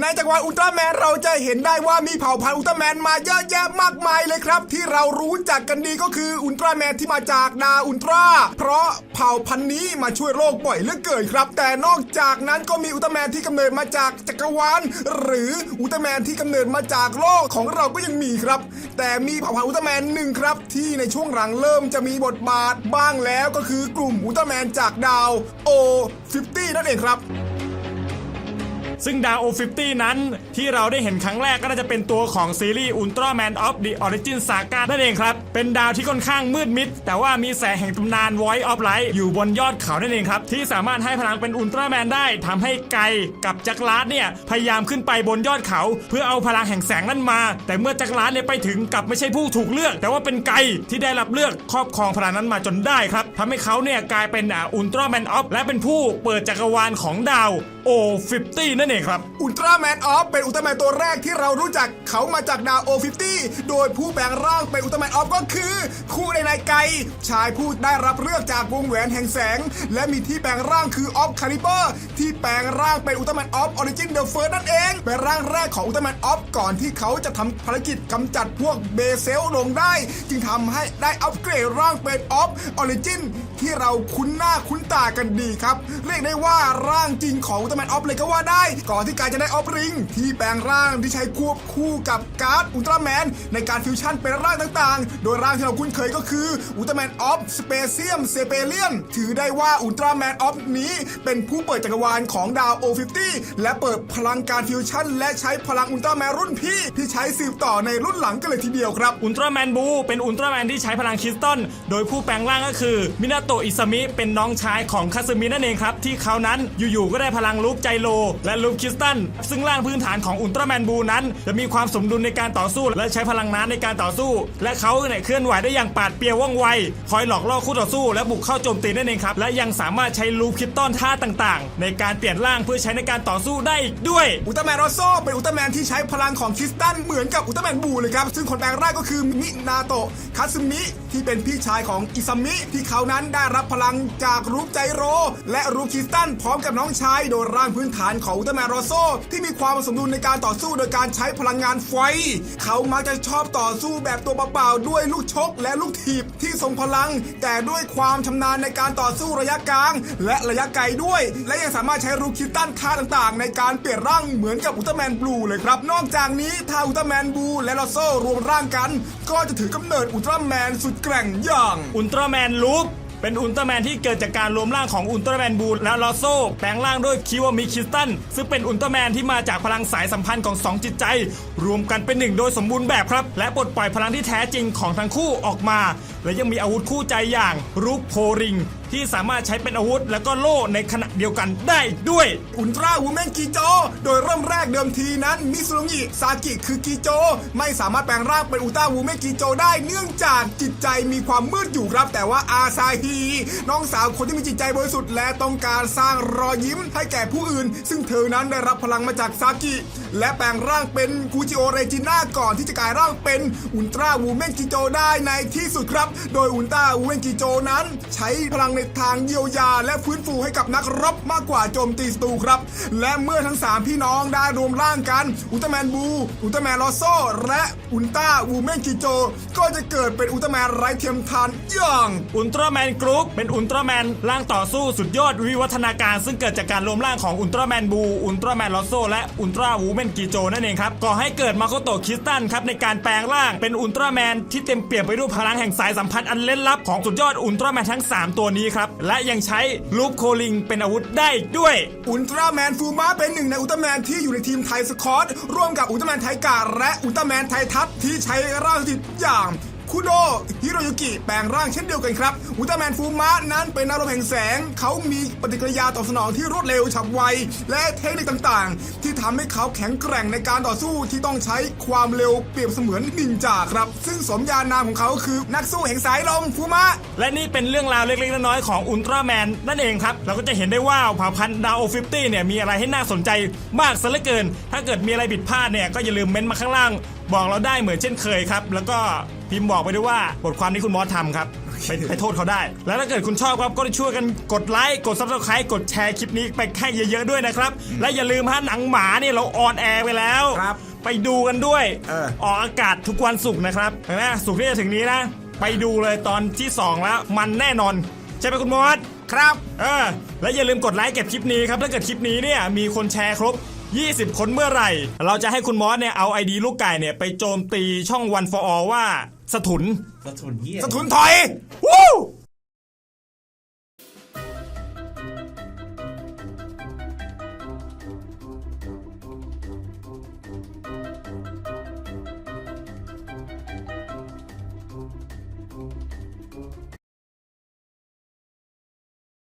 ในจักรวาลอุลตร้าแมนเราจะเห็นได้ว่ามีเผ่าพันธุ์อุลตร้าแมนมาเยอะแยะมากมายเลยครับ ที่เรารู้จักกันดีก็คืออุลตร้าแมนที่มาจากดาวอุลตร้าเพราะเผ่าพันธุ์นี้มาช่วยโลกบ่อยเหลือเกินครับ แต่นอกจากนั้นก็มีอุลตร้าแมนที่กำเนิดมาจากจักรวาลหรืออุลตร้าแมนที่กำเนิดมาจากโลกของเราก็ยังมีครับ แต่มีเผ่าพันธุ์อุลตร้าแมนหนึ่งครับ ที่ในช่วงหลังเริ่มจะมีบทบาทบ้างแล้วก็คือกลุ่มอุลตร้าแมนจากดาวโอ50นั่นเองครับ ซึ่งดาวโอ50 นั้น ที่เราได้เห็นครั้งแรกก็น่าจะเป็นตัวของซีรีส์ Ultraman of the Origin Saga นั่นเองครับ เป็นดาวที่ค่อนข้างมืดมิด แต่ว่ามีแสงแห่งตำนาน Voice of Light อยู่บนยอดเขานั่นเองครับ ที่สามารถให้พลังเป็นอุลตร้าแมนได้ทำให้ไกกับจักรลาดเนี่ย พยายามขึ้นไปบนยอดเขา เพื่อเอาพลังแห่งแสงนั้นมา แต่เมื่อจักรลาดเนี่ยไปถึงกลับไม่ใช่ผู้ถูกเลือก แต่ว่าเป็นไกที่ได้รับเลือกครอบครองพลังนั้นมาจนได้ครับทำให้เขาเนี่ยกลายเป็นอุลตร้าแมนออฟและเป็นผู้เปิดจักรวาลของดาว O50 นั่นเองครับ อุลตร้าแมนออฟเป็นอุลตร้าแมนตัวแรกที่เรารู้จักเขามาจากดาวโอ50 โดยผู้แปลงร่างเป็นอุลตร้าแมนออฟก็คือ คู่ในนายไกชายผู้ได้รับเลือกจากวงแหวนแห่งแสง และมีที่แปลงร่างคือออฟคาลิเบอร์ที่แปลงร่างเป็นอุลตร้าแมนออฟออริจินเดอะเฟิร์สนั่นเองเป็นร่างแรกของอุลตร้าแมนออฟก่อนที่เขาจะทำภารกิจกำจัดพวกเบเซลลงได้ จึงทำให้ได้อัปเกรดร่างเป็นออฟออริจินที่เราคุ้นหน้าคุ้น ตากันดีครับ เรียกได้ว่าร่างจริงของอุลตร้าแมนออฟเลยก็ว่าได้ ก่อนที่กายจะได้ออฟริง ที่แปลงร่างที่ใช้ควบคู่กับการ์ดอุลตร้าแมนในการฟิวชั่นเป็นร่างต่างๆ โดยร่างที่เราคุ้นเคยก็คืออุลตร้าแมนออฟสเปเซียมเซเปเลียนถือได้ว่าอุลตร้าแมนออฟนี้เป็นผู้เปิดจักรวาลของดาวโอ50และเปิดพลังการฟิวชั่น และใช้พลังอุลตร้าแมนรุ่นพี่ที่ใช้สืบต่อในรุ่นหลังกันเลยทีเดียวครับ อุลตร้าแมนบูเป็นอุลตร้าแมนที่ใช้พลังคริสตัลโดยผู้แปลงร่างก็คือมินาโตะอิซามิเป็นน้องชายของคาซึมินั่นเองครับ ที่เขานั้นอยู่ๆก็ได้พลังลูปไจโล และลูปคริสตัลซึ่งร่างพื้นฐานของอุลตร้าแมนบูนั้น จะมีความสมดุลในการต่อสู้ และใช้พลังน้ำในการต่อสู้ และเขาเนี่ยเคลื่อนไหวได้อย่างปาดเปรียวว่องไวคอยหลอกล่อคู่ต่อสู้และบุกเข้าโจมตีนั่นเองครับและยังสามารถใช้ลูปคิสตัลท่าต่างๆ ในการเปลี่ยนร่างเพื่อใช้ในการต่อสู้ได้อีกด้วยอุลตร้าแมนรอโซเป็นอุลตร้าแมนที่ใช้พลังของคริสตัลเหมือนกับอุลตร้าแมนบูเลยครับซึ่งคนแปลงร่างก็คือมินาโตะคาซึมิที่เป็นพี่ชายของอิซามิที่เขานั้นได้รับพลังจากรูปไจโร และรูคิสตัลพร้อมกับน้องชายโดยร่างพื้นฐานของอุลตร้าแมนรอโซที่มีความสมดุลในการต่อสู้โดยการใช้พลังงานไฟ เขามักจะชอบต่อสู้แบบตัวเปล่าๆด้วยลูกชกและลูกถีบที่ทรงพลัง แต่ด้วยความชำนาญในการต่อสู้ระยะกลาง และระยะไกลด้วย และยังสามารถใช้รูคิสตัลท่าต่างๆ ในการเปลี่ยนร่างเหมือนกับอุลตร้าแมนบลูเลยครับ นอกจากนี้ถ้าอุลตร้าแมนบลูและลอโซรวมร่างกัน ก็จะถือกำเนิดอุลตร้าแมนสุดแกร่งอย่างอุลตร้าแมนลูป เป็นอุลตร้าแมนที่เกิดจากการรวมร่างของอุลตร้าแมนบูและลอโซแปลงร่างด้วยคิวามิคิสตันซึ่งเป็นอุลตร้าแมนที่มาจากพลังสายสัมพันธ์ของสองจิตใจ รวมกันเป็นหนึ่งโดยสมบูรณ์แบบครับ และปลดปล่อยพลังที่แท้จริงของทั้งคู่ออกมา และยังมีอาวุธคู่ใจอย่างรูปโพริง ที่สามารถใช้เป็นอาวุธ และก็โล่ในขณะเดียวกันได้อีกด้วย อุลตร้าวูแมนกีโจ โดยเริ่มแรกเดิมทีนั้นมิซุรุงิซากิคือกีโจ ไม่สามารถแปลงร่างเป็นอุลตร้าวูแมนกีโจได้เนื่องจากจิตใจมีความมืดอยู่ครับ แต่ว่าอาซาฮีน้องสาวคนที่มีจิตใจบริสุทธิ์และต้องการสร้างรอยยิ้มให้แก่ผู้อื่น ซึ่งเธอนั้นได้รับพลังมาจากซากิ และแปลงร่างเป็นกูจิโอเรจิน่าก่อนที่จะกลายร่างเป็นอุลตร้าวูแมนกีโจได้ในที่สุดครับ โดยอุลตร้าวูแมนกีโจนั้น ใช้พลังในทางเยียวยา และฟื้นฟูให้กับนักรบมากกว่าโจมตีศัตรูครับ และเมื่อทั้ง 3 พี่น้องได้รวมร่างกัน อุลตร้าแมนบู อุลตร้าแมนลอโซ และอุลตร้าวูแมนกิโจ ก็จะเกิดเป็นอุลตร้าแมนไร้เทียมทานอย่างอุลตร้าแมนกรุ๊ปเป็นอุลตร้าแมนร่างต่อสู้สุดยอดวิวัฒนาการ ซึ่งเกิดจากการรวมร่างของอุลตร้าแมนบู อุลตร้าแมนลอโซ และอุลตร้าวูแมนกิโจนั่นเองครับก่อให้เกิดมาโคโตคิสตันครับในการแปลงร่างเป็นอุลตร้าแมนที่เต็มเปี่ยมไปด้วยพลังแห่งสายสัมพันธ์อันเล่นลับของสุดยอดอุลตร้าแมนทั้ง 3 ตัวนี้ครับ และยังใช้ลูปโคลิงเป็นอาวุธได้ด้วย อุลตร้าแมนฟูมาเป็นหนึ่งในอุลตร้าแมนที่อยู่ในทีมไทยสคอตร่วมกับอุลตร้าแมนไทกาและอุลตร้าแมนไททัศที่ใช้ร่างสถิตอย่าง คุโดฮิโรยุกิแปลงร่างเช่นเดียวกันครับอุลตร้าแมนฟูมะนั้นเป็นอารมณ์แห่งแสง เขามีปฏิกิริยาตอบสนองที่รวดเร็วฉับไว และเทคนิคต่างๆ ที่ทำให้เขาแข็งแกร่งในการต่อสู้ที่ต้องใช้ความเร็วเปรียบเสมือนนินจาครับ ซึ่งสมญานามของเขาคือนักสู้แห่งสายลมฟูมะ และนี่เป็นเรื่องราวเล็กๆน้อยๆของอุลตร้าแมนนั่นเองครับ เราก็จะเห็นได้ว่าเผ่าพันธุ์ดาวโอฟิฟตี้เนี่ยมีอะไรให้น่าสนใจมากซะเหลือเกิน ถ้าเกิดมีอะไรผิดพลาดเนี่ยก็อย่าลืมเม้นต์มาข้างล่าง บอกเราได้เหมือนเช่นเคยครับ แล้วก็พิมพ์บอกไปด้วยว่าบทความที่คุณมอสทำครับโอเคไปไปโทษเขาได้ แล้วถ้าเกิดคุณชอบครับก็ช่วยกันกดไลค์ กด subscribe กดแชร์คลิปนี้ไปให้เยอะๆด้วยนะครับ และอย่าลืมฮะหนังหมาเนี่ยเราออนแอร์ไปแล้วครับ ไปดูกันด้วยเออออกอากาศทุกวันศุกร์นะครับเห็นไหมศุกร์ที่จะถึงนี้นะ ไปดูเลยตอนที่ 2 แล้ว มันแน่นอน ใช่ไหมคุณมอสครับ เออ และอย่าลืมกดไลค์เก็บคลิปนี้ครับถ้าเกิดคลิปนี้เนี่ยมีคนแชร์ครบ 20 คนเมื่อไหร่ เราจะให้คุณมอสเนี่ยเอาไอดีลูกไก่เนี่ยไปโจมตีช่อง One for All ว่าสถุนสะทุนเหี้ยสะทุนถอย วู้